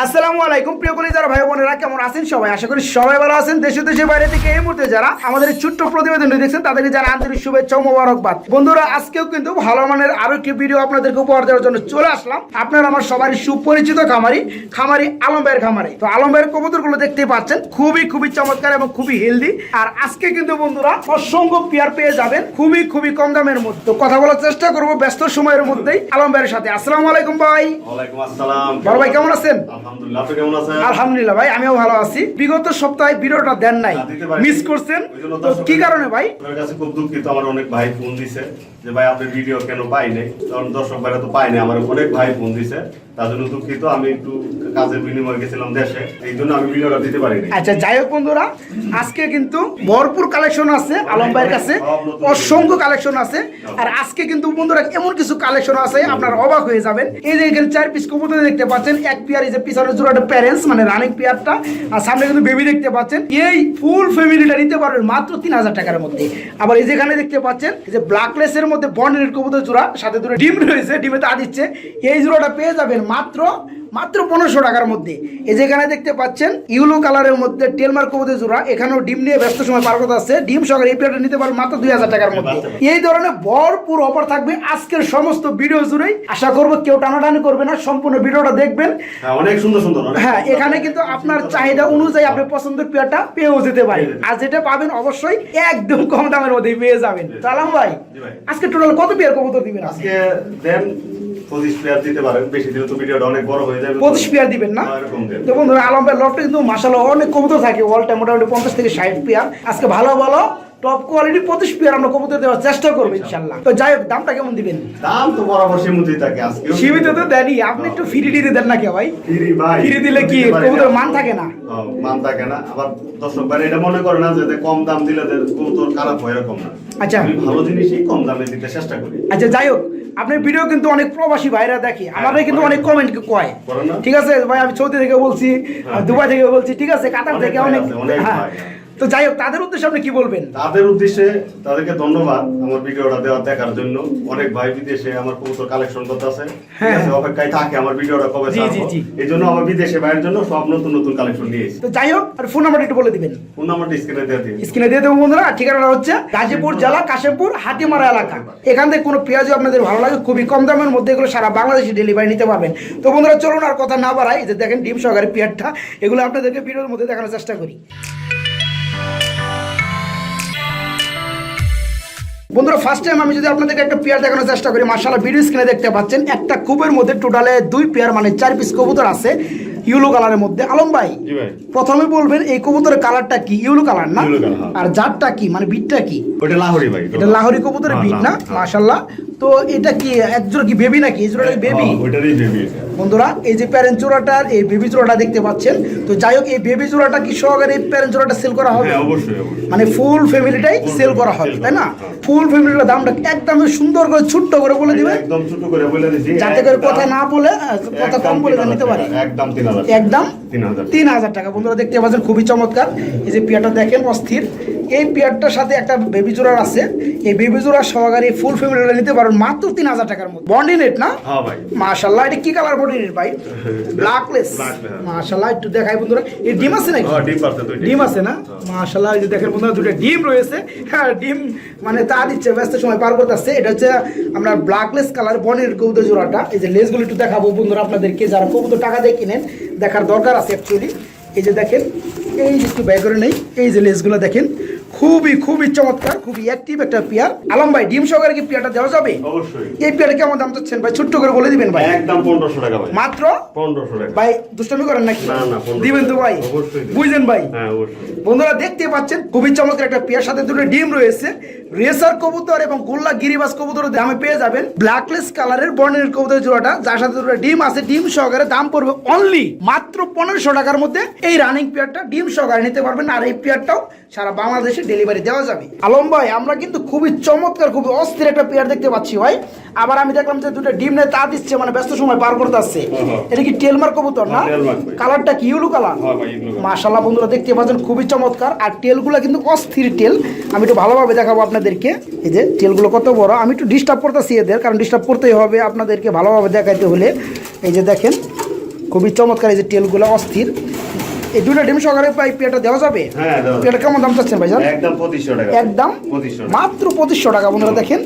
আসসালামু আলাইকুম প্রিয় কলি যারা ভাই বোনেরা কেমন আছেন সবাই? আশা করি সবাই ভালো আছেন। দেশে দেশের বাইরে থেকে এই মুহূর্তে যারা আমাদের ছোট্ট প্রতিবেদনটি দেখছেন তাদেরকে যারা আন্তরিক শুভেচ্ছা ও মোবারকবাদ। বন্ধুরা আজকেও কিন্তু ভালো মানের আরও একটি ভিডিও আপনাদেরকে উপহার দেওয়ার জন্য চলে আসলাম। আপনারা আমার সবারই সুপরিচিত খামারি খামারি আলম ভাইয়ের খামারি। তো আলম ভাইয়ের কবুতরগুলো দেখতে পাচ্ছেন খুবই খুবই চমৎকার এবং খুবই হেলদি আর আজকে কিন্তু বন্ধুরা অসংখ্য পেয়ার পেয়ে যাবেন খুবই খুবই কম দামের মধ্যে। কথা বলার চেষ্টা করব ব্যস্ত সময়ের মধ্যেই আলম ভাইয়ের সাথে। আসসালামু আলাইকুম ভাই। ওয়ালাইকুম আসসালাম। বড় ভাই কেমন আছেন? আলহামদুলিল্লাহ। ভাই আমিও ভালো আছি। বিগত সপ্তাহে ভিডিওটা দেন নাই। মিস করছেন। কি কারণে ভাই? আপনার কাছে খুব দুঃখিত আমার অনেক ভাই ফোন দিছে যে ভাই আপনি ভিডিও কেন পাই নাই কারণ দর্শক ভাইরা তো পাই নাই আমার অনেক ভাই ফোন দিছে। তার জন্য দুঃখিত আমি একটু কাজের বিনিময়ে গেছিলাম দেশে এই জন্য আমি ভিডিওটা দিতে পারিনি। আচ্ছা যাই হোক বন্ধুরা আজকে কিন্তু ভরপুর কালেকশন আছে আলম ভাইয়ের কাছে অসংখ্য কালেকশন আছে। আর আজকে কিন্তু বন্ধুরা এমন কিছু কালেকশন আছে আপনার অবাক হয়ে যাবেন। এই যে এখানে চার পিস কবুতর দেখতে পাচ্ছেন এক পেয়ার এই যে পিছনের জোড়াটা প্যারেন্টস মানে রানিং পেয়ারটা আর সামনে কিন্তু বেবি দেখতে পাচ্ছেন। এই ফুল ফ্যামিলিটা নিতে পারবেন মাত্র তিন হাজার টাকার মধ্যে। আবার এই যেখানে দেখতে পাচ্ছেন যে ব্ল্যাকলেসের মধ্যে বন্ডের কবুতর জোড়া সাথে দুটো ডিম রয়েছে ডিমে তা দিচ্ছে। এই জোড়াটা পেয়ে যাবেন মাত্র মাত্র পনেরোশো টাকার মধ্যে। এই যেখানে দেখতে পাচ্ছেন ইউলো কালারের মধ্যে টেলমার কবুতর জোড়া এখানেও ডিম নিয়ে ব্যস্ত সময় পার করতে আছে ডিম সহকারে এই প্লেটটা নিতে পারবেন মাত্র দুই হাজার টাকার মধ্যে। এই ধরনের ভরপুর অফার থাকবে আজকের সমস্ত ভিডিও জুড়েই। আশা করব কেউ টানাটানি করবে না সম্পূর্ণ ভিডিওটা দেখবেন। হ্যাঁ অনেক সুন্দর সুন্দর হ্যাঁ এখানে কিন্তু আপনার চাহিদা অনুযায়ী আপনি পছন্দের পেয়ারটা পেয়েও যেতে পারেন। আর যেটা পাবেন অবশ্যই একদম কম দামের মধ্যেই পেয়ে যাবেন। সালাম ভাই আজকে টোটাল কত পেয়ার কবুতর দিবেন আজকে দেন পঁচিশ প্লেয়ার দিতে পারেন বেশি দিলে তো ভিডিওটা অনেক বড় হয়ে যাবে তো। পঁচিশ পেয়ার দিবেন না হ্যাঁ, এরকম দেন। তো বন্ধুরা আলম ভাই লটটা কিন্তু মাসাল্লাহ অনেক কবুতর থাকে ওয়াল টাইম মোটামুটি পঞ্চাশ থেকে ষাট পেয়ার আজকে ভালো ভালো টপ কোয়ালিটি পঁচিশ পেয়ার আমরা কবুতর দেওয়ার চেষ্টা করব ইনশাল্লাহ। তো যাই হোক দামটা কেমন দিবেন? দাম তো বরাবর সীমিতই থাকে আজকে সীমিত তো দেনই আপনি একটু ফ্রি দিয়ে দেন না কে ভাই? ফিরি ভাই ফ্রি দিলে কি। কবুতর মান থাকে না? মান থাকে না। আবার দর্শক ভাই এটা মনে করে না যে কম দাম দিলে কবুতর খারাপ হয় এরকম না। আচ্ছা। আমি ভালো জিনিসই কম দামে দিতে চেষ্টা করি। আচ্ছা যাই হোক আপনার ভিডিও কিন্তু অনেক প্রবাসী ভাইরা দেখে আমাদের কিন্তু অনেক কমেন্ট কয়। ঠিক আছে ভাই আমি সৌদি থেকে বলছি হ্যাঁ। দুবাই থেকে বলছি ঠিক আছে কাতার থেকে অনেক হ্যাঁ। হ্যাঁ। তো যাই হোক তাদের উদ্দেশ্যে আপনি কি বলবেন? তাদের উদ্দেশ্যে তাদেরকে ধন্যবাদ আমার ভিডিওটা দেওয়া দেখার জন্য। অনেক ভাই বিদেশে আমার কবুতর কালেকশন করতে আছে হ্যাঁ। অপেক্ষায় থাকে আমার ভিডিওটা কবে। এই জন্য আমার বিদেশে ভাইয়ের জন্য সব নতুন নতুন কালেকশন নিয়েছি তো যাই হোক আর ফোন নাম্বারটা একটু বলে দিবেন। ফোন নাম্বারটা স্ক্রিনে দিয়ে দিন। স্ক্রিনে দিয়ে দেবো বন্ধুরা। ঠিকানাটা হচ্ছে গাজীপুর জেলা কাশেপুর হাতিমারা এলাকা। এখান থেকে কোনো পেঁয়াজও আপনাদের ভালো লাগে খুবই কম দামের মধ্যে এগুলো সারা বাংলাদেশে ডেলিভারি নিতে পারবেন। তো বন্ধুরা চলুন আর কথা না বাড়াই। যে দেখেন ডিম সহকারে পেঁয়াজটা এগুলো আপনাদেরকে ভিডিওর মধ্যে দেখানোর চেষ্টা করি। বন্ধুরা ফার্স্ট টাইম আমি যদি আপনাদেরকে একটা পেয়ার দেখানোর চেষ্টা করি মার্শাল্লাহ ভিডিও স্ক্রিনে দেখতে পাচ্ছেন, একটা কুবের মধ্যে টোটালে দুই পেয়ার মানে চার পিস কবুতর আছে। ইউলো কালারের মধ্যে আলম ভাই। প্রথমে বলবেন এই কবুতরের কালারটা কি? ইউলো কালার না? হ্যাঁ। আর জাতটা কি? মানে বিটটা কি? ওটা লাহোরি ভাই এটা লাহোরি কবুতরের হ্যাঁ, বিট না। মাশাল্লাহ তো এটা কি একজোড়া কি বেবি নাকি? এই জোড়াটা বেবি ওইটারই বেবি বন্ধুরা এই যে প্যারেন্ট জোড়াটার এই বেবি জোড়াটা দেখতে পাচ্ছেন। তো যাই হোক এই বেবি জোড়াটা কি সহকারে এই প্যারেন্ট জোড়াটা সেল করা হবে? হ্যাঁ অবশ্যই অবশ্যই। মানে ফুল ফ্যামিলিটাই সেল করা হবে তাই না। ফুল ফ্যামিলিটার দামটা একদম সুন্দর করে ছোট্ট করে বলে দিবেন একদম ছোট করে বলে দিছি যাতে করে কথা না বলে কথা কম বলে নিতে পারে। একদম একদম। তিন হাজার টাকা। বন্ধুরা দেখতে পাচ্ছেন খুবই চমৎকার। এই যে পেয়ারটা দেখেন অস্থির। এই পেয়ারটার সাথে একটা বেবি জোড়ার আছে। এই বেবি জোড়ার সহকারে ফুল ফ্যামিলিটা নিতে পারেন মাত্র তিন হাজার টাকার মধ্যে। বন্ডি নেট না? হ্যাঁ ভাই। মাশাল্লাহ এটা কি কালার বডি নেট ভাই? ব্ল্যাকলেস হ্যাঁ। মাশাল্লাহ একটু দেখাই বন্ধুরা। এই ডিম আছে নাকি? হ্যাঁ, ডিম আছে না? মাশাল্লাহ এই যে দেখেন বন্ধুরা দুটো ডিম রয়েছে। হ্যাঁ ডিম মানে তা দিচ্ছে ব্যস্ত সময় পার করতে আসছে এটা হচ্ছে আমরা ব্ল্যাকলেস কালার বনের কবুতর জোড়াটা। এই যে লেসগুলো একটু দেখাবো বন্ধুরা আপনাদেরকে। যারা কবুতর টাকা দিয়ে কিনেন দেখার দরকার আছে অ্যাকচুয়ালি এই যে দেখেন, এই যে একটু ব্যয় করে নেই, এই যে লেসগুলো দেখেন খুবই খুবই চমৎকার খুবই অ্যাক্টিভ একটা পেয়ার। আলম ভাই ডিম সহকারে কি পেয়ারটা দেওয়া যাবে? অবশ্যই। এই পেয়ারে কেমন দাম চাচ্ছেন ভাই? ছোট্ট করে বলে দিবেন ভাই। একদম পনেরোশো টাকা ভাই। মাত্র? পনেরোশো টাকা। ভাই দুষ্টামি করেন নাকি? না, না, দিবেন তো ভাই। অবশ্যই বুঝলেন ভাই? হ্যাঁ অবশ্যই। বন্ধুরা দেখতে পাচ্ছেন খুবই চমৎকার একটা পেয়ার। সাথে দুটো ডিম রয়েছে। রেসার কবুতর এবং গোল্লা গিরিবাস কবুতর দামে পেয়ে যাবেন। ব্ল্যাকলেস কালারের বর্ণের কবুতর জোড়াটা। যার সাথে দুটো ডিম আছে ডিম সহকারে দাম পড়বে অনলি মাত্র পনেরোশো টাকার মধ্যে। এই রানিং পেয়ারটা ডিম সহকারে নিতে পারবেন। আর এই পেয়ারটাও সারা বাংলাদেশে ডেলিভারি দেওয়া যাবে। আলম ভাই আমরা কিন্তু খুবই চমৎকার খুবই অস্থির একটা পেয়ার দেখতে পাচ্ছি ভাই। আবার আমি দেখলাম যে দুটো ডিম নিয়ে তা দিচ্ছে মানে ব্যস্ত সময় পার করতে আসছে। হ্যাঁ, হ্যাঁ। এটা কি টেলমার কবুতর না? হ্যাঁ, কালারটা কি ইউলু কালার হ্যাঁ মাশাল্লাহ বন্ধুরা দেখতে পাচ্ছেন খুবই চমৎকার। আর টেলগুলো কিন্তু অস্থির টেল আমি একটু ভালোভাবে দেখাবো আপনাদেরকে। এই যে টেলগুলো কত বড়? আমি একটু ডিস্টার্ব করতেছি এদের কারণ ডিস্টার্ব করতেই হবে আপনাদেরকে ভালোভাবে দেখাইতে হলে। এই যে দেখেন খুবই চমৎকার এই যে টেলগুলো অস্থির। এই দুটো ডিম সহকারে পাই পেয়ারটা দেওয়া যাবে? হ্যাঁ। পেয়ারটা কেমন দাম চাচ্ছেন ভাইজান? একদম পঁচিশশো টাকা। একদম? মাত্র পঁচিশশো টাকা বন্ধুরা দেখেন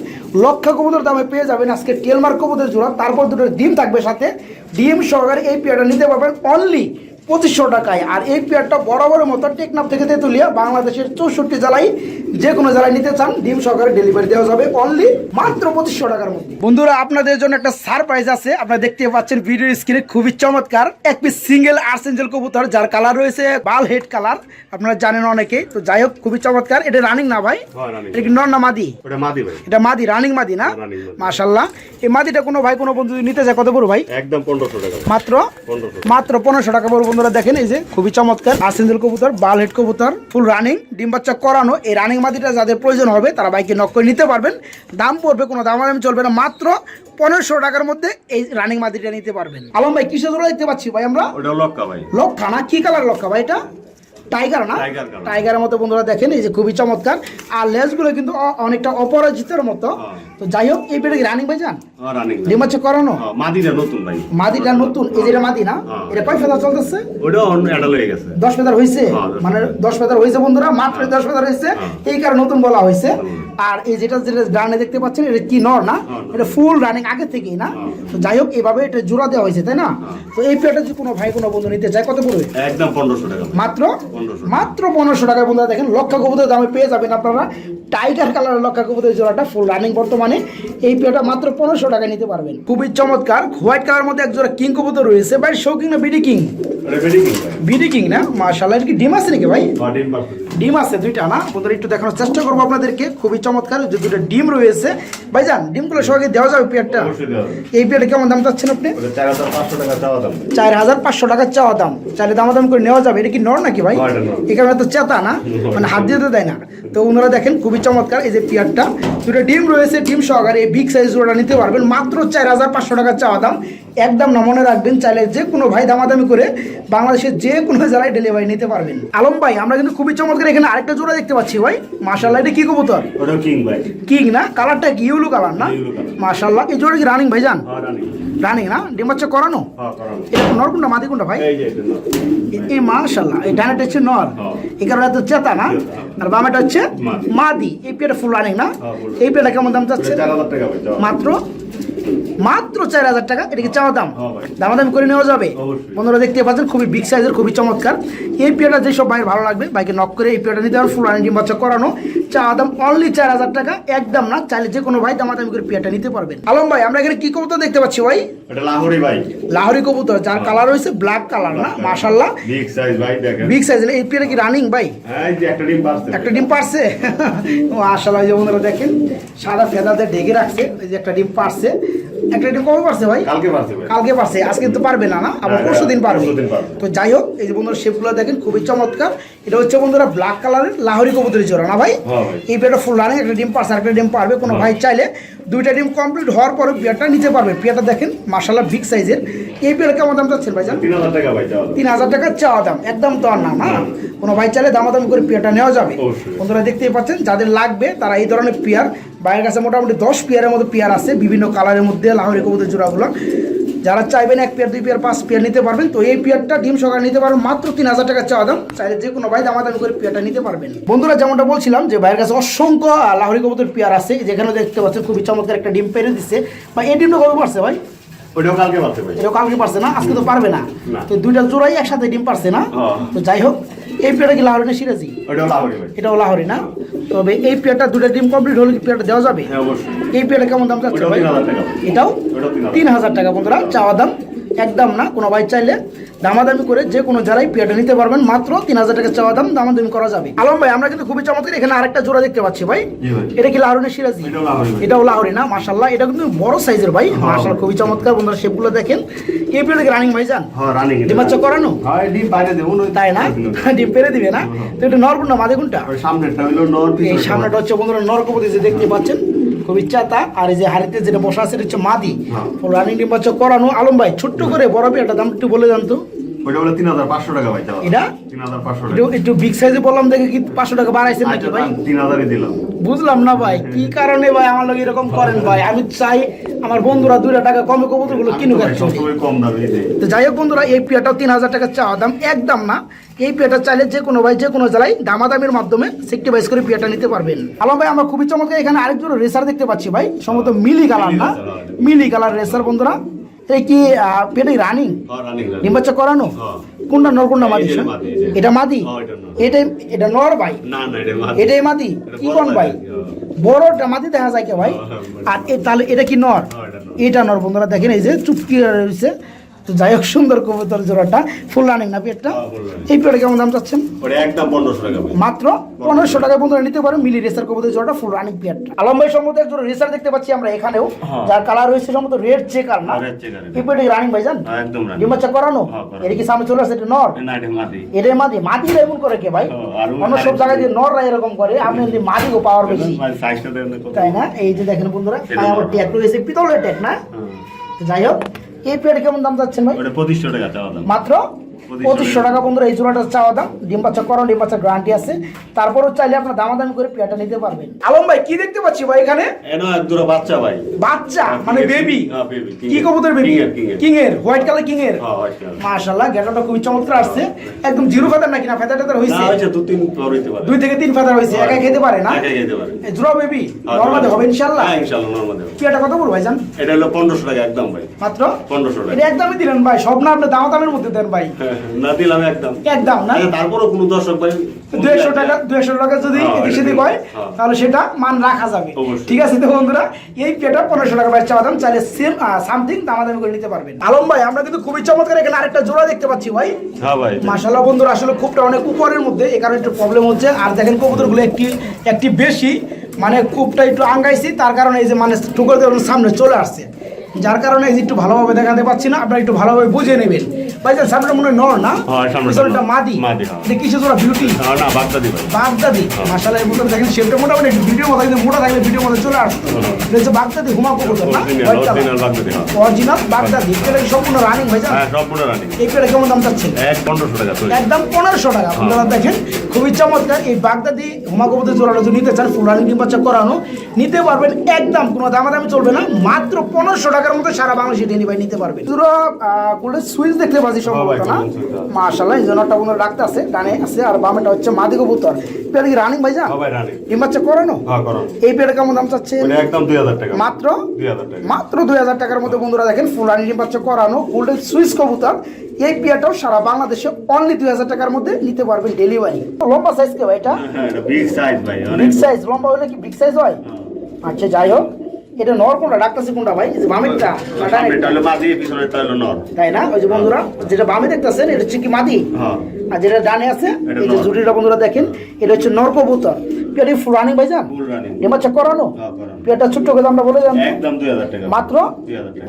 লক্ষ কবুতর দামে পেয়ে যাবেন আজকে টেলমার কবুতর জোড়া। তারপর দুটো ডিম থাকবে সাথে। ডিম সহকারে এই পেয়াটা নিতে পারবেন অনলি পঁচিশশো টাকায়। আর এই পেয়ারটা বরাবরের মতো টেকনাফ থেকে তেতুলিয়া বাংলাদেশের চৌষট্টি জেলায় যে কোনো জেলায় নিতে চান ডিম সহকারে ডেলিভারি দেওয়া যাবে অনলি মাত্র পঁচিশশো টাকার মধ্যে। বন্ধুরা আপনাদের জন্য একটা সারপ্রাইজ আছে। আপনারা দেখতে পাচ্ছেন ভিডিও স্ক্রিনে খুবই চমৎকার। এক পিস সিঙ্গেল আর্সেঞ্জেল কবুতর যার কালার রয়েছে বাল হেড কালার আপনারা জানেন অনেকেই তো যাই হোক খুবই চমৎকার। এটা রানিং না ভাই? হ্যাঁ, এটা কি নর না মাদি? এটা মাদি রানিং মাদি না? মাদি। মাশাল্লাহ এই মাদিটা কোনো ভাই কোনো বন্ধু যদি নিতে যায় কত বড় ভাই? একদম পনেরোশো টাকা। মাত্র? মাত্র পনেরোশো টাকা বড় বন্ধুরা দেখেন এই যে খুবই চমৎকার। আসেন্দেল কবুতর বাল হেড কবুতর ফুল রানিং ডিম বাচ্চা করানো এই রানিং মাটিটা যাদের প্রয়োজন হবে তারা বাইকে নক করে নিতে পারবেন। দাম পড়বে কোনো দামাদামি চলবে না মাত্র পনেরোশো টাকার মধ্যে এই রানিং মাদিটা নিতে পারবেন। আলম ভাই কিসের দেখতে পাচ্ছি ভাই আমরা? ওটা লক্কা ভাই। লক্ষা না? কি কালার লক্ষা ভাই এটা? টাইগার না। টাইগারের মতো বন্ধুরা দেখেন এই যে খুবই চমৎকার। আর লেজগুলো কিন্তু অনেকটা অপরাজিতের মতো। হ্যাঁ। তো যাই হোক এই পেটে রানিং ভাই যান রানিং ডিম হচ্ছে করানো? মাদিটা নতুন ভাই। মাদিটা নতুন। এই যেটা মাদি না হ্যাঁ। এটা কয় ফেদার চলতেছে? ওটা অ্যাডাল হয়ে গেছে। দশ ফেদার হয়েছে হ্যাঁ, মানে দশ ফেদার হয়েছে বন্ধুরা মাত্র দশ ফেদার হয়েছে হ্যাঁ। এই কারণে নতুন বলা হয়েছে আর এই যেটা যেটা ডানে দেখতে পাচ্ছেন এটা কি নর না? হ্যাঁ, এটা ফুল রানিং আগে থেকেই না? হ্যাঁ। তো যাই হোক এইভাবে এটা জোড়া দেওয়া হয়েছে তাই না? হ্যাঁ। তো এই পেটে যদি কোনো ভাই কোনো বন্ধু নিতে চায় কত পড়বে? একদম পনেরোশো টাকা। মাত্র 1500 মাত্র পনেরোশো টাকায় বন্ধুরা দেখেন লক্ষা কবুতের দামে পেয়ে যাবেন আপনারা। টাইগার কালারের লক্ষা কবুতের জোড়াটা ফুল রানিং বর্তমানে। এই পেয়েটা মাত্র পনেরোশো টাকায় নিতে পারবেন। খুবই চমৎকার। হোয়াইট কালার মধ্যে এক জোড়া কিং কবুতর রয়েছে। ভাই শৌকিং না বিডি কিং বিডি কিং না? মার্শাল আর কি ডিম আছে নাকি ভাই? হ্যাঁ, ডিম আছে দুইটা না? বন্ধুরা একটু দেখানোর চেষ্টা করব আপনাদেরকে। খুবই চমৎকার যে দুটো ডিম রয়েছে। ভাইজান ডিমগুলো সবাইকে দেওয়া যাবে পেয়ারটা। এই পেয়ারটা কেমন দাম চাচ্ছেন আপনি? চার হাজার পাঁচশো টাকা চাওয়া দাম। ভাই। চাওয়া দাম। করে নেওয়া যাবে। এটা কি নর নাকি ভাই? এখানে তো চেতা না? মানে হাত দিয়ে তো দেয় না। তো ওনারা দেখেন খুবই চমৎকার এই যে পেয়ারটা দুটো ডিম রয়েছে ডিম সহকারে এই বিগ সাইজ জোড়া নিতে পারবেন। মাত্র চার হাজার পাঁচশো টাকার চাওয়া দাম। একদম না মনে রাখবেন চাইলে যে কোনো ভাই দামাদামি করে বাংলাদেশের যে কোনো জেলায় ডেলিভারি নিতে পারবেন। আলম ভাই আমরা কিন্তু খুবই চমৎকার এখানে আরেকটা জোড়া দেখতে পাচ্ছি ভাই। মাশাল্লাহ এটা কি কবুতর? কিং ভাই। কিং না? কালারটা কি? ইউলু কালার না? মাশাল্লাহ এই জোড়া কি রানিং ভাইজান হ্যাঁ রানিং রানিং না? ডিম বাচ্চা করানো? হ্যাঁ এটা নর কোনটা মাদি কোনটা ভাই? এই মাশাল্লাহ এই ডানাটা হচ্ছে নর। হ্যাঁ। এই কারণে তো চেতা না। আর বামেটা হচ্ছে মাদি। এই পেটা ফুল রানিং না? হ্যাঁ, এই পেটা কেমন দাম চাচ্ছে ভাই। মাত্র মাত্র চার হাজার টাকা এটা কি চাওয়া দাম? হ্যাঁ। দামাদামি করে নেওয়া যাবে? বন্ধুরা দেখতে পাচ্ছেন খুবই বিগ সাইজের খুবই চমৎকার। এই পেয়ারটা যেসব ভাইয়ের ভালো লাগবে বাইকে নক করে এই পেয়ারটা নিতে পারেন ফুল রানিং বাচ্চা করানো। চাওয়া দাম অনলি চার হাজার টাকা একদম না চাইলে যে কোনো ভাই দামাদামি করে পেয়ারটা নিতে পারবেন। আলম ভাই আমরা এখানে কি কবুতর দেখতে পাচ্ছি ভাই? লাহোরি ভাই। লাহোরি কবুতর যার কালার হয়েছে ব্ল্যাক কালার না? মাশাল্লাহ বিগ সাইজ ভাই দেখেন। বিগ সাইজের এই পেয়ারটা কি রানিং ভাই? হ্যাঁ এই একটা ডিম পারছে। একটা ডিম পারছে? ও যে বন্ধুরা দেখেন সাদা ফেদাতে ঢেকে রাখছে ওই যে একটা ডিম পারছে। একটা ডিম কবে পারছে ভাই? কালকে পারছে কালকে পারছে আজকে তো পারবে না না? আবার হ্যাঁ, পরশু দিন পারবে। তো যাই হোক এই যে বন্ধুরা শেপগুলো দেখেন খুবই চমৎকার। এটা হচ্ছে বন্ধুরা ব্ল্যাক কালারের লাহোরি কবুতরের জোড়া না ভাই? হ্যাঁ এই পেয়ারটা ফুল রানিং একটা ডিম পারছে একটা ডিম পারবে কোনো হ্যাঁ। ভাই চাইলে। দুইটা ডিম কমপ্লিট হওয়ার পরে পেয়ারটা নিতে পারবে। পেয়ারটা দেখেন মাসাল্লাহ বিগ সাইজের এই পেয়ার কেমন দাম চাচ্ছেন ভাইজান? তিন হাজার টাকা ভাই। তিন হাজার টাকার চাওয়া দাম একদম তো আর না? না কোনো ভাই চাইলে দামাদামি করে পেয়ারটা নেওয়া যাবে। বন্ধুরা দেখতেই পাচ্ছেন যাদের লাগবে তারা এই ধরনের পেয়ার। বাইরের কাছে মোটামুটি দশ পেয়ারের মতো পেয়ার আছে বিভিন্ন কালারের মধ্যে লাহরি কবুতর জোড়াগুলো। যারা চাইবেন এক পেয়ার দুই পেয়ার পাঁচ পেয়ার নিতে পারবেন তো এই পেয়ারটা ডিম সকালে নিতে পারবেন মাত্র তিন হাজার টাকা চাওয়া দাম। চাইলে যে কোনো ভাই দামাদামি করে পেয়ারটা নিতে পারবেন। বন্ধুরা যেমনটা বলছিলাম যে ভাইয়ের কাছে অসংখ্য লাহোরি কবুতর পেয়ার আছে যেখানে দেখতে পাচ্ছেন খুবই চমৎকার একটা ডিম পেরে দিচ্ছে বা এই ডিমটা কবে পারছে ভাই? ওটাও কালকে পারছে ভাই। কালকে পারছে না? আজকে তো পারবে না। না। তো দুইটা জোড়াই একসাথে ডিম পারছে না? হ্যাঁ। তো যাই হোক এই পেয়ারটা কি লাহোর না সিরাজি? এটা লাহরি না? তবে এই পেয়ারটা দুটা ডিম কমপ্লিট হলে কি পেয়ারটা দেওয়া যাবে? হ্যাঁ এই পেয়ারটা কেমন দাম চাচ্ছে ভাই? এটাও তিন হাজার টাকা বন্ধুরা চাওয়া দাম একদম না কোনো ভাই চাইলে দামাদামি করে যে কোনো জেলায় পেয়ারটা নিতে পারবেন। মাত্র তিন হাজার টাকা চাওয়া দাম দামাদামি করা যাবে। আলম ভাই আমরা কিন্তু খুবই চমৎকার এখানে আরেকটা জোড়া দেখতে পাচ্ছি ভাই। এটা কি লাহোরি সিরাজি? এটাও লাহোরি না? মাশাল্লাহ এটা কিন্তু বড় সাইজের ভাই। হ্যাঁ। মাশাল্লাহ খুবই চমৎকার বন্ধুরা শেপগুলো দেখেন। এই পেয়ারটা রানিং ভাই যান রানিং ডিম বাচ্চা করানো? তাই না? ডিম পেরে দিবে না? তো এটা নরবুন না মাদে কোনটা? নর এই সামনেটা হচ্ছে বন্ধুরা নরকপতি যে দেখতে পাচ্ছেন। খুবই চাতা আর এই যে হাড়িতে যেটা বসা আছে হচ্ছে মাদি। হ্যাঁ। রানিং ডিম বাচ্চা করানো আলম ভাই ছোট্ট করে বড় দাম একটু বলে দেন তো। ওইটা বলে তিন হাজার পাঁচশো টাকা ভাই এটা? তিন হাজার পাঁচশো টাকা। একটু বিগ সাইজে বললাম দেখে কি পাঁচশো টাকা বাড়াইছেন নাকি ভাই? তিন হাজারই দিলাম। বুঝলাম না ভাই কি কারণে ভাই আমার লোক এরকম করেন ভাই? আমি চাই আমার বন্ধুরা দুইটা টাকা কমে কবুতরগুলো কিনুক তো যাই হোক বন্ধুরা এই তিন হাজার টাকা চাওয়া দাম একদম না। এই পেয়ারটা চাইলে যে কোনো ভাই যে কোনো জেলায় দামাদামির মাধ্যমে সেক্টিভাইজ করে পেয়ারটা নিতে পারবেন। আলম ভাই আমরা খুবই চমৎকার এখানে আরেকজন রেসার দেখতে পাচ্ছি ভাই সম্ভবত মিলি কালার না? মিলি কালার। রেসার বন্ধুরা। কি পেটে রানিং। নিম্বাচ্চা করানো। কোনটা নর কোনটা মাদি। এটা মাদি? এটা নর। ভাই? এটাই মাদি? এটা কি কোন ভাই। বড়টা মাদি দেখা যায় কে ভাই? আর তাহলে এটা কি নর? এটা নর। এটা নর বন্ধুরা দেখেন এই যে চুপকি রয়েছে। তো যাই হোক সুন্দর কবুতর জোড়াটা। ফুল রানিং না পেটটা? হ্যাঁ। এই পেটে কেমন দাম চাচ্ছেন? একদম পনেরোশো টাকা মাত্র পনেরোশো টাকা বন্ধুরা নিতে পারেন মিলি রেসার কবুতর জোড়াটা ফুল রানিং পেয়ারটা আলম ভাই সম্ভবত একজন রেসার দেখতে পাচ্ছি আমরা এখানেও। হ্যাঁ। যার কালার রয়েছে সম্ভবত রেড চেকার না? হ্যাঁ, এই পেটে রানিং ভাই জান। ডিমাচ্চা করানো? এটা কি সামনে চলে আসছে এটা নর? এটা মাদি। এটাই মাদি। মাদি এমন করে কে ভাই? অন্য সব জায়গায় দিয়ে নররা এরকম করে আপনি যদি মাদিও পাওয়ার বেশি। তাই না? এই যে দেখেন বন্ধুরা আমার। ট্যাগ রয়েছে পিতলের ট্যাগ না। তো যাই হোক এই পেয়ারে কেমন দাম যাচ্ছেন ভাই? ওটা পঁচিশশো টাকা মাত্র? পঁচিশশো টাকা বন্ধুরা এই জোড়াটা চাওয়া দাম। ডিম বাচ্চা করো ডিম বাচ্চা গ্যারান্টি আছে। তারপরও চাইলে আপনার দামাদামি করে পেয়ারটা নিতে পারবেন। আলম ভাই কি দেখতে পাচ্ছি ভাই এখানে? এক বাচ্চা ভাই। বাচ্চা? হ্যাঁ, মানে বেবি হ্যাঁ, কি কবুতর বেবি। কিং এর হোয়াইট কালার কিং এর মাশাআল্লাহ গেটাটা খুবই চমৎকার আসছে। একদম জিরো ফেদার নাকি না? ফেদার টেদার হইছে হয়েছে তিন পর হইতে পারে। দুই থেকে তিন ফেদার হইছে একা খেতে পারে না? একা খেতে পারে। জুড়া বেবি হ্যাঁ, হবে ইনশাআল্লাহ? হ্যাঁ ইনশাআল্লাহ নরমাল দেবো পেয়ারটা কত ভাইজান? এটা হলো পনেরোশো টাকা একদম ভাই। মাত্র? পনেরোশো টাকা। এটা একদমই দিলেন ভাই সব না আপনি দামা দামের মধ্যে দেন ভাই। হ্যাঁ, না দিলাম একদম। একদম না তারপরও কোনো দর্শক ভাই দুশো টাকা দুশো টাকা যদি এদিক সেদিক হয়। তাহলে সেটা মান রাখা যাবে। ঠিক আছে তো বন্ধুরা এই পেটা পনেরোশো টাকা বাইশ চাওয়া চাইলে সেম সামথিং দামাদামি করে নিতে পারবেন। আলম ভাই আমরা কিন্তু খুবই চমৎকার এখানে আরেকটা জোড়া দেখতে পাচ্ছি ভাই। হ্যাঁ ভাই মাশাল্লাহ বন্ধুরা আসলে খুবটা অনেক উপরের মধ্যে কারণে একটু প্রবলেম হচ্ছে। আর দেখেন কবুতরগুলো একটি একটি বেশি মানে কূপটা একটু আঙ্গাইছি তার কারণে এই যে মানে দিয়ে সামনে চলে আসছে। যার কারণে এই যে একটু ভালোভাবে দেখাতে পাচ্ছি না আপনারা একটু ভালোভাবে বুঝে নেবেন। ভাই সামনে মনে নর না? হ্যাঁ, মাদি। মাদি, হ্যাঁ। জোড়া? বিউটি হ্যাঁ, না বাগদা দি ভাই। বাগদাদি? মাশাআল্লাহ এই মতন দেখেন শেপটা মোটামুটি একটু ভিডিও মতো কিন্তু মোটা থাকলে ভিডিও মতো চলে আসতো। এটা হচ্ছে বাগদাদি হুমা কবুতর না? অরিজিনাল অরিজিনাল বাগদা দি হ্যাঁ। অরিজিনাল বাগদাদি। এটা সম্পূর্ণ রানিং ভাই হ্যাঁ সম্পূর্ণ রানিং এই পেড়ে কেমন দাম চাচ্ছেন? এক পনেরোশো টাকা চলে একদম পনেরোশো টাকা। আপনারা দেখেন খুবই চমৎকার। এই বাগদাদি হুমা কবুতর জোড়ানো যদি নিতে চান ফুল রানিং বাচ্চা করানো নিতে পারবেন একদম কোনো দামাদামি চলবে না। মাত্র পনেরোশো টাকার মধ্যে সারা বাংলাদেশে ডেলিভারি নিতে পারবেন। পুরো গোল্ডেন সুইচ দেখতে পাচ্ছি সম্ভবত না? হ্যাঁ। মাশাল্লাহ এই জন্যটা বন্ধুরা রাখতে আছে ডানে আছে আর বামেটা হচ্ছে মাদি কবুতর। পেড়ে কি রানিং ভাই যা হ্যাঁ ডিম বাচ্চা করানো? হ্যাঁ এই পেড়ে কেমন দাম চাচ্ছে একদম দুই হাজার টাকা। মাত্র? মাত্র দুই হাজার টাকার মধ্যে বন্ধুরা দেখেন ফুলানি ডিম বাচ্চা করানো গোল্ডেন সুইস কবুতর। এই পেয়ারটাও সারা বাংলাদেশে অনলি দুই হাজার টাকার মধ্যে নিতে পারবেন ডেলিভারি লম্বা সাইজ কে ভাই এটা? হ্যাঁ বিগ সাইজ ভাই বিগ সাইজ লম্বা হলে কি বিগ সাইজ হয়। আচ্ছা যাই হোক। এটা নর কোনটা কোনটা ভাই? যে বামেরটা না হলো মাদি পিছনেরটা হলো নর তাই না? ওই যে বন্ধুরা যেটা বামে দেখতেছেন এটা হচ্ছে কি মাদি? হ্যাঁ। আর যেটা ডানে আছে এই যে জুটিটা বন্ধুরা দেখেন এটা হচ্ছে নর কবুতর। পেয়ারি ফুল রানিং করানো? পেয়ারটা ছোট্ট করে আমরা বলে যান একদম দুই হাজার টাকা। মাত্র?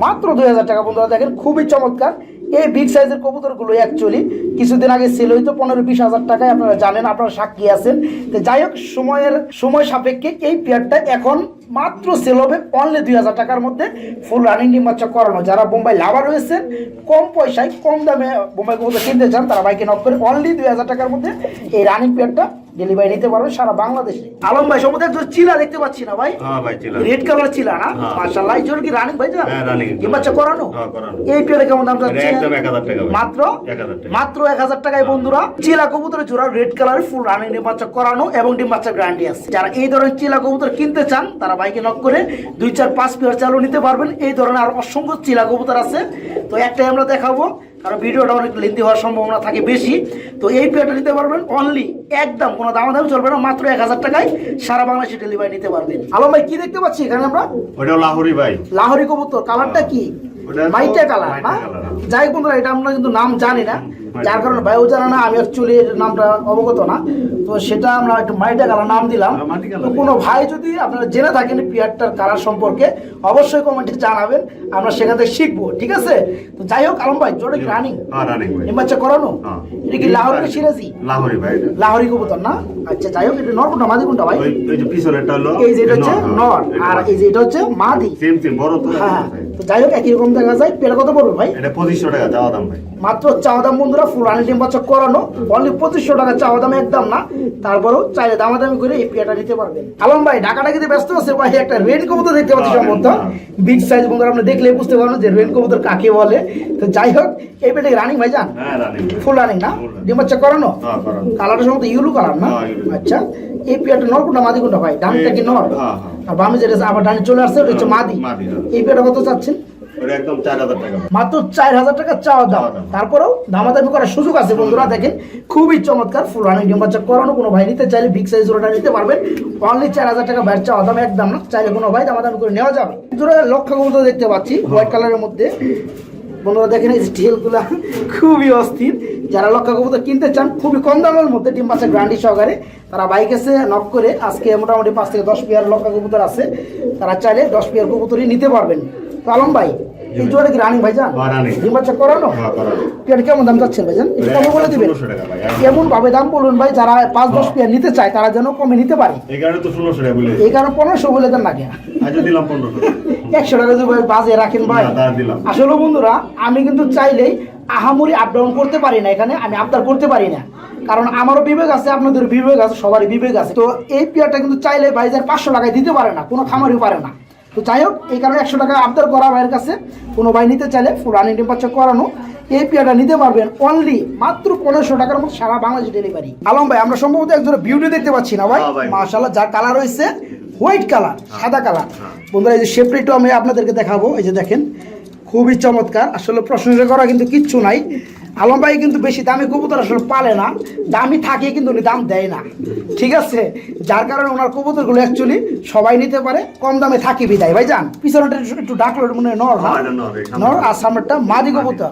মাত্র দুই হাজার টাকা বন্ধুরা দেখেন খুবই চমৎকার। এই বিগ সাইজের কবুতরগুলো অ্যাকচুয়ালি কিছুদিন আগে সেল হইতো, পনেরো বিশ হাজার টাকায়, আপনারা জানেন, আপনারা সাক্ষী আছেন। তো যাই হোক, সময়ের, সময় সাপেক্ষে এই পেয়ারটা এখন মাত্র সেল হবে অনলি দুই হাজার টাকার মধ্যে। ফুল রানিং ডিম বাচ্চা করানো। যারা বোম্বাই লাভার রয়েছেন কম পয়সায়, কম দামে বোম্বাই কবুতর কিনতে চান, তারা বাইকে নক করে অনলি দুই হাজার টাকার মধ্যে এই রানিং পেয়ারটা ডেলিভারি নিতে পারবেন সারা বাংলাদেশে। আলম ভাই সম্বন্ধে একজন চিলা দেখতে পাচ্ছি না ভাই। হ্যাঁ রেড কালার ছিল না? হ্যাঁ। মাশাআল্লাহ এই কি রানিং ভাই হ্যাঁ, running। এই বাচ্চা করানো হ্যাঁ, করানো। এই পেয়ারে কেমন দাম যাচ্ছে একদম টাকা মাত্র? এক হাজার টাকা। মাত্র টাকায় বন্ধুরা চিলা কবুতরের জোড়া রেড কালার ফুল রানিং ডিম বাচ্চা করানো এবং ডিম বাচ্চা গ্যারান্টি আছে। যারা এই ধরনের চিলা কবুতর কিনতে চান তারা বাইকে নক করে দুই চার পাঁচ পেয়ার চালু নিতে পারবেন। এই ধরনের আর অসংখ্য চিলা কবুতর আছে। তো একটাই আমরা দেখাবো কারণ ভিডিওটা অনেক লেন্দি হওয়ার সম্ভাবনা থাকে বেশি। তো এই পেয়ারটা নিতে পারবেন অনলি একদম কোনো দামাদামি চলবে না মাত্র এক হাজার টাকায় সারা বাংলাদেশে ডেলিভারি নিতে পারবেন। আলম ভাই কি দেখতে পাচ্ছি এখানে আমরা? ওটাও লাহোরি ভাই। লাহোরি কবুতর কালারটা কি? মাইটা কালার না যাই বন্ধুরা এটা আমরা কিন্তু নাম জানি না যার কারণে জানে না আমি অ্যাকচুয়ালি নামটা অবগত না। তো সেটা আমরা একটু মাইটা কালার নাম দিলাম। হ্যাঁ। তো কোনো ভাই যদি আপনারা জেনে থাকেন পিয়ারটার কালার সম্পর্কে অবশ্যই কমেন্টে জানাবেন আমরা সেখান থেকে শিখব ঠিক আছে? তো যাই হোক আলম ভাই জোরে রানিং হ্যাঁ রানিং ভাই। করানো? হ্যাঁ। এটা কি লাহোরি সিরাজি? লাহোরি ভাই লাহোরি কবুতর না? আচ্ছা যাই হোক এটা নর কোনটা মাদি কোনটা ভাই। ওই যে পিছনেরটা হলো এই যে এটা হচ্ছে নর আর এই যে এটা হচ্ছে মাদি। সেম সেম বড় তো হ্যাঁ হ্যাঁ। তো যাই হোক একই রকম দেখা যায়। পেলে কত পড়বে ভাই? এটা পঁচিশশো টাকা যাওয়া দাম ভাই। মাত্র চাওয়া দাম বন্ধুরা ফুল রানি ডিম বাচ্চা করানো অনলি পঁচিশশো টাকা চাওয়া দাম একদম না। তারপরেও চাইলে দামাদামি করে এই পেয়াটা নিতে পারবেন। আলম ভাই ঢাকাটা কিন্তু ব্যস্ত আছে ভাই একটা রেড কবুতর দেখতে পাচ্ছি সম্ভবত। বিগ সাইজ বন্ধুরা আপনি দেখলে বুঝতে পারবেন যে রেড কবুতর কাকে বলে। তো যাই হোক এই পেটে রানিং ভাই যান। হ্যাঁ রানি ফুল রানিং না? ডিম বাচ্চা করানো? হ্যাঁ কালারটা সম্ভবত ইউলু কালার না? হ্যাঁ, আচ্ছা এই পেয়ারটা নর কোনটা? মাদি কোনটা ভাই? ডানটা কি নর। আর বামে যেটা আবার ডানে চলে আসছে ওটা হচ্ছে মাদি। এই পেয়ারটা কত চাচ্ছেন? ওটা একদম চার হাজার টাকা। মাত্র চার হাজার টাকা চাওয়া দাম। তারপরেও দামাদামি করার সুযোগ আছে বন্ধুরা দেখেন। খুবই চমৎকার ফুল রানিং ডিম বাচ্চা করানো কোনো ভাই নিতে চাইলে বিগ সাইজ ওটা নিতে পারবেন। অনলি চার হাজার টাকা বাইর চাওয়া দাম একদম না। চাইলে কোনো ভাই দামাদামি করে নেওয়া যাবে। লক্ষ্য কবুতর দেখতে পাচ্ছি হোয়াইট কালারের মধ্যে। বন্ধুরা দেখেন এই স্টিলগুলা খুবই অস্থির। যারা লক্ষ্য কবুতর কিনতে চান খুবই কম দামের মধ্যে ডিম বাচ্চা গ্রান্ডি সহকারে তারা বাইক এসে নক করে আজকে মোটামুটি পাঁচ থেকে দশ পেয়ার লক্ষ্য কবুতর আছে। তারা চাইলে দশ পেয়ার কবুতরই নিতে পারবেন। তো আলম ভাই এই জোড়া কি রানিং ভাইজান? হ্যাঁ, running। ডিম বাচ্চা করানো? হ্যাঁ পেয়ার কেমন দাম ভাইজান? একটু কমে বলে দিবেন। ভাবে দাম বলুন ভাই যারা পাঁচ দশ পেয়ার নিতে চায় তারা যেন কমে নিতে পারে। এই কারণে তো ষোলোশো টাকা বলে এই কারণে পনেরোশো বলে দেন না কেন? আচ্ছা দিলাম পনেরোশো। একশো টাকা যদি বাজে রাখেন ভাই। আসলে বন্ধুরা আমি কিন্তু চাইলেই আহামরি আপ ডাউন করতে পারি না এখানে আমি আবদার করতে পারি না। কারণ আমারও বিবেক আছে আপনাদের বিবেক আছে সবারই বিবেক আছে। তো এই পেয়ারটা কিন্তু চাইলে ভাইজার পাঁচশো টাকায় দিতে পারে না কোনো খামারই পারে না। তো যাই হোক এই কারণে একশো টাকা আবদার করা ভাইয়ের কাছে। কোনো ভাই নিতে চাইলে ফুল রানিং টেম্পারেচার করানো। এই পেয়ারটা নিতে পারবেন অনলি মাত্র পনেরোশো টাকার মতো সারা বাংলাদেশ ডেলিভারি আলম ভাই আমরা সম্ভবত একজন বিউটি দেখতে পাচ্ছি না ভাই? হ্যাঁ। মাশাল্লাহ যার কালার রয়েছে হোয়াইট কালার সাদা কালার বন্ধুরা এই যে শেপটা একটু আমি আপনাদেরকে দেখাবো। এই যে দেখেন খুবই চমৎকার। আসলে প্রশংসা করা কিন্তু কিচ্ছু নাই। আলম ভাই কিন্তু বেশি দামি কবুতর আসলে পালে না। দামি থাকে কিন্তু উনি দাম দেয় না। ঠিক আছে? যার কারণে ওনার কবুতরগুলো অ্যাকচুয়ালি সবাই নিতে পারে কম দামে থাকে বিদায়। ভাই যান পিছনটা একটু- ডাকলো মনে হয় নর হ্যাঁ, হ্যাঁ নর, আর সামনেরটা মাদি কবুতর।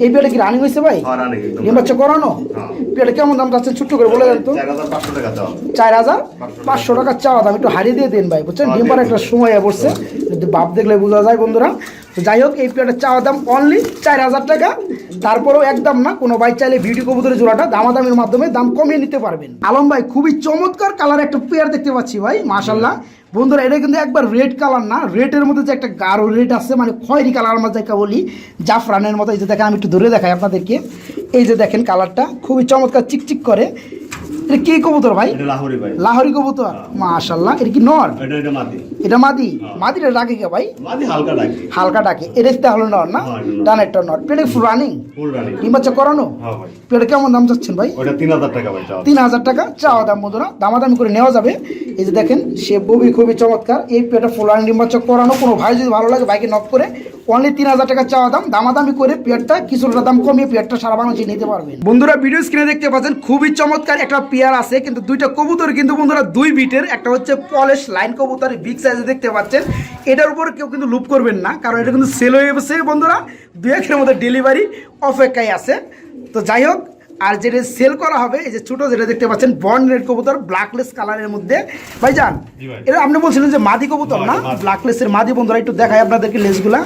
এই পেটে কি রানিং হয়েছে ভাই? হ্যাঁ। ডিম বাচ্চা করানো? হ্যাঁ। পেটে কেমন দাম যাচ্ছে ছোট্ট করে বলে দেন তো। চার হাজার পাঁচশো টাকা চাওয়া দাম। একটু হারিয়ে দিয়ে দিন ভাই বুঝছেন? হ্যাঁ, ডিম্বার একটা। সময় পড়ছে যদি বাপ দেখলে বোঝা যায় বন্ধুরা। তো যাই হোক, এই পেয়ারটা চাওয়া দাম অনলি চার হাজার টাকা। তারপরেও একদম না, কোনো বাইক চাইলে বিউটি কবুতরের জোড়াটা দামাদামির মাধ্যমে দাম কমিয়ে নিতে পারবেন। আলম ভাই, খুবই চমৎকার কালার একটা পেয়ার দেখতে পাচ্ছি ভাই মাশাল্লাহ বন্ধুরা, এটা কিন্তু একবার রেড কালার না রেডের মধ্যে যে একটা গাঢ় রেড আছে মানে খয়েরি কালার আমরা যাকে বলি, জাফরানের মতো। এই যে দেখেন, আমি একটু ধরে দেখাই আপনাদেরকে। এই যে দেখেন কালারটা খুবই চমৎকার, চিকচিক করে। এটা কি কবুতর ভাই? লাহোরি ভাই। লাহরি কবুতর? মাশাল্লাহ এটা কি নর? এটা এটা এটা মাদি? মাদিটা ডাকে কে ভাই? হালকা লাগে হালকা ডাকে। এটা তাহলে নর না? হ্যাঁ, এটা নর। ডানেরটা নর। পেটে ফুল রানিং ফুল রানি ডিম বাচ্চা করানো? হ্যাঁ ভাই। কেমন দাম চাচ্ছেন ভাই? ওটা তিন হাজার টাকা ভাই চাও তিন হাজার টাকা চাওয়া দাম বন্ধুরা। দামাদামি করে নেওয়া যাবে। এই যে দেখেন সে ববি খুবই চমৎকার। এই পেটে ফুল রানিং ডিম বাচ্চা করানো কোনো ভাই যদি ভালো লাগে বাইকে নক করে অনলি তিন হাজার টাকা চাওয়া দাম। দামাদামি করে পেয়ারটা কিছুটা দাম কমিয়ে পেয়ারটা সারা বাংলাদেশে নিতে পারবেন। বন্ধুরা ভিডিও স্ক্রিনে দেখতে পাচ্ছেন খুবই চমৎকার একটা পেয়ার আছে কিন্তু দুইটা কবুতর কিন্তু বন্ধুরা দুই বিটের একটা হচ্ছে পলেশ লাইন কবুতর বিগ সাইজে দেখতে পাচ্ছেন। এটার উপর কেউ কিন্তু লুপ করবেন না কারণ এটা কিন্তু সেল হয়ে গেছে বন্ধুরা। দু একের মধ্যে ডেলিভারি অপেক্ষায় আছে। তো যাই হোক আর যেটা সেল করা হবে এই যে ছোট যেটা দেখতে পাচ্ছেন বন্ড রেড কবুতর ব্ল্যাকলেস কালারের মধ্যে। ভাইজান ভাই। এটা আপনি বলছিলেন যে মাদি কবুতর না। ব্ল্যাকলেসের মাদি। বন্ধুরা একটু দেখায় আপনাদেরকে লেসগুলা।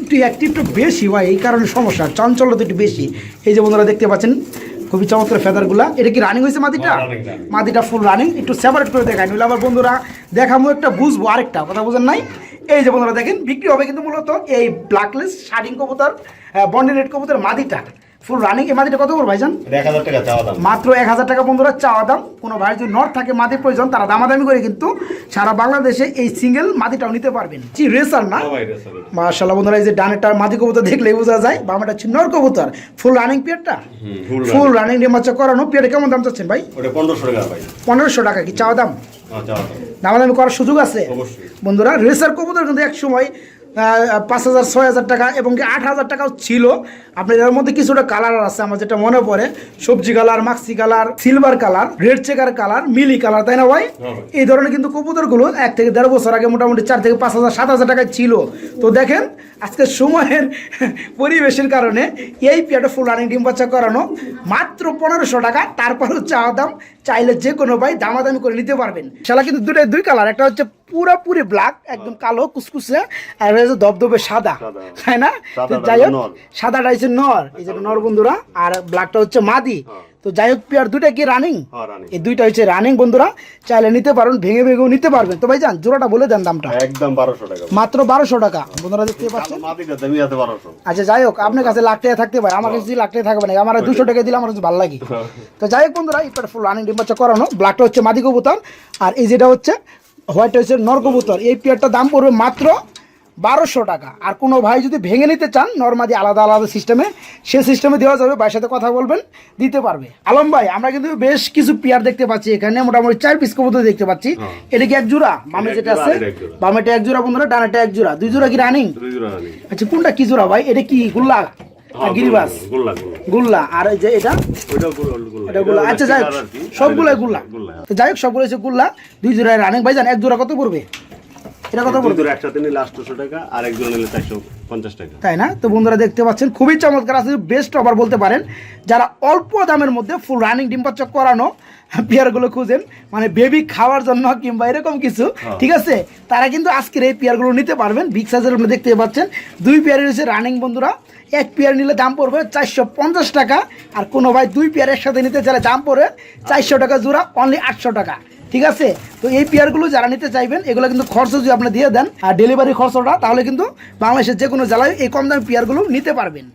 একটু অ্যাক্টিভ একটু বেশি হয় এই কারণে সমস্যা চঞ্চলতা একটু বেশি। এই যে বন্ধুরা দেখতে পাচ্ছেন খুবই চমৎকার ফেদারগুলা এটা কি রানিং হয়েছে মাদিটা। মাদিটা ফুল রানিং একটু সেপারেট করে দেখাই নইলে আবার বন্ধুরা দেখামো একটা বুঝব আরেকটা কথা বুঝেন নাই? এই যে বন্ধুরা দেখেন বিক্রি হবে কিন্তু মূলত এই ব্ল্যাকলেস শাড়িং কবুতর বন্ডিনেট কবুতর মাদিটা ফুল রানিং এই মাদিটা কত করে ভাইজান? টাকা চাওয়া দাম। মাত্র এক হাজার টাকা বন্ধুরা চাওয়া দাম। কোনো ভাই যদি থাকে মাটির প্রয়োজন তারা দামাদামি করে কিন্তু সারা বাংলাদেশে এই সিঙ্গেল মাটিটাও নিতে পারবেন। জি রেসার না। মার্শাল্লাহ বন্ধুরা এই যে ডানেরটার মাটি কবুতর দেখলেই বোঝা যায় বামাটা হচ্ছে নর কবুতর। ফুল রানিং পিয়ারটা ফুল রানিং রেমাচা করানো পিয়ারে কেমন দাম চাচ্ছেন ভাই? পনেরোশো টাকা ভাই। পনেরোশো টাকা কি চাওয়া দাম? হ্যাঁ চাওয়া দাম। দামাদামি করার সুযোগ আছে? বন্ধুরা রেসার কবুতর কিন্তু এক সময় পাঁচ হাজার ছয় হাজার টাকা এবং কি আট হাজার টাকাও ছিল। আপনি এর মধ্যে কিছুটা কালার আছে আমার যেটা মনে পড়ে। সবজি colour Maksi colour silver colour red checker colour মিলি কালার তাই না ভাই? ভাই। এই ধরনের কিন্তু কবুতরগুলো এক থেকে দেড় বছর আগে মোটামুটি চার থেকে পাঁচ হাজার সাত হাজার টাকায় ছিল। তো দেখেন আজকে সময়ের পরিবেশের কারণে এই পিয়াটা ফুল রানিং ডিম বাচ্চা করানো মাত্র পনেরোশো টাকা। তারপরেও চাওয়া দাম চাইলে যে কোনো ভাই দামাদামি করে নিতে পারবেন। সেটা কিন্তু দুটাই দুই কালার একটা হচ্ছে পুরোপুরি ব্ল্যাক একদম কালো কুসকুসে আর হচ্ছে দবদবে সাদা। সাদা। তাই না? যাই হোক সাদাটা হচ্ছে নর। এই যে নর বন্ধুরা আর ব্ল্যাকটা হচ্ছে মাদি। তো যাই হোক পেয়ার দুইটা কি রানিং এই দুইটা হচ্ছে রানিং বন্ধুরা। চাইলে নিতে পারেন ভেঙে ভেঙেও নিতে পারবেন। তো ভাই যান জোড়াটা বলে দেন দামটা। একদম বারোশো টাকা। মাত্র বারোশো টাকা। বন্ধুরা দেখতে পাচ্ছেন? আচ্ছা যাই হোক আপনার কাছে লাখ টাকা থাকতে পারে। আমার কাছে যদি লাখ টাকা থাকবে না আমার দুশো টাকা দিলে আমার কাছে ভালো লাগে। তো যাই হোক বন্ধুরা এই ফুল রানিং ডিম বাচ্চা করানো। ব্ল্যাকটা হচ্ছে মাদি কবুতর। আর এই যেটা হচ্ছে হোয়াইট হচ্ছে নর কবুতর। এই পেয়ারটার দাম পড়বে মাত্র বারোশো টাকা। আর কোনো ভাই যদি ভেঙে নিতে চান নর্মাদি আলাদা আলাদা সিস্টেমে সে সিস্টেমে দেওয়া যাবে ভাইয়ের সাথে কথা বলবেন দিতে পারবে। আলম ভাই আমরা কিন্তু বেশ কিছু পেয়ার দেখতে পাচ্ছি এখানে মোটামুটি চার পিস কবুতর দেখতে পাচ্ছি। এটা কি এক জোড়া? বামে যেটা আছে। বামেটা এক জোড়া। বন্ধুরা ডানাটা এক জোড়া। দুই জোড়া কি রানিং আচ্ছা কোনটা কি জোড়া ভাই? এটা কি গুল্লা আর গিরিবাস? গোল্লা আর এই যে এটা? গুল্লা আচ্ছা যাই হোক সবগুলাই গুল্লা। যাই হোক সবগুলো গুল্লা। দুই জোড়া রানিং ভাই জান এক জোড়া কত পড়বে? এটা কত পড়বে? একসাথে নিলে আটশোশো টাকা আর এক নিলে চারশো পঞ্চাশ টাকা। তাই না? তো বন্ধুরা দেখতে পাচ্ছেন খুবই চমৎকার আছে বেস্ট অফার বলতে পারেন। যারা অল্প দামের মধ্যে ফুল রানিং ডিম বাচ্চা করানো পেয়ারগুলো খুঁজেন। মানে বেবি খাওয়ার জন্য কিংবা এরকম কিছু ঠিক আছে? তারা কিন্তু আজকের এই পেয়ারগুলো নিতে পারবেন। বিগ সাইজের আপনি দেখতে পাচ্ছেন দুই পেয়ারের হচ্ছে রানিং বন্ধুরা। এক পেয়ার নিলে দাম পড়বে চারশো পঞ্চাশ টাকা আর কোনো ভাই দুই পেয়ার একসাথে নিতে চাইলে দাম পড়বে চারশো টাকা জোড়া অনলি আটশো টাকা। ঠিক আছে? তো এই পেয়ারগুলো যারা নিতে চাইবেন, এগুলো কিন্তু খরচ যদি আপনি দিয়ে দেন, আর ডেলিভারি খরচটা, তাহলে কিন্তু বাংলাদেশের যে কোনো জেলায় এই কম দামি পেয়ারগুলো নিতে পারবেন।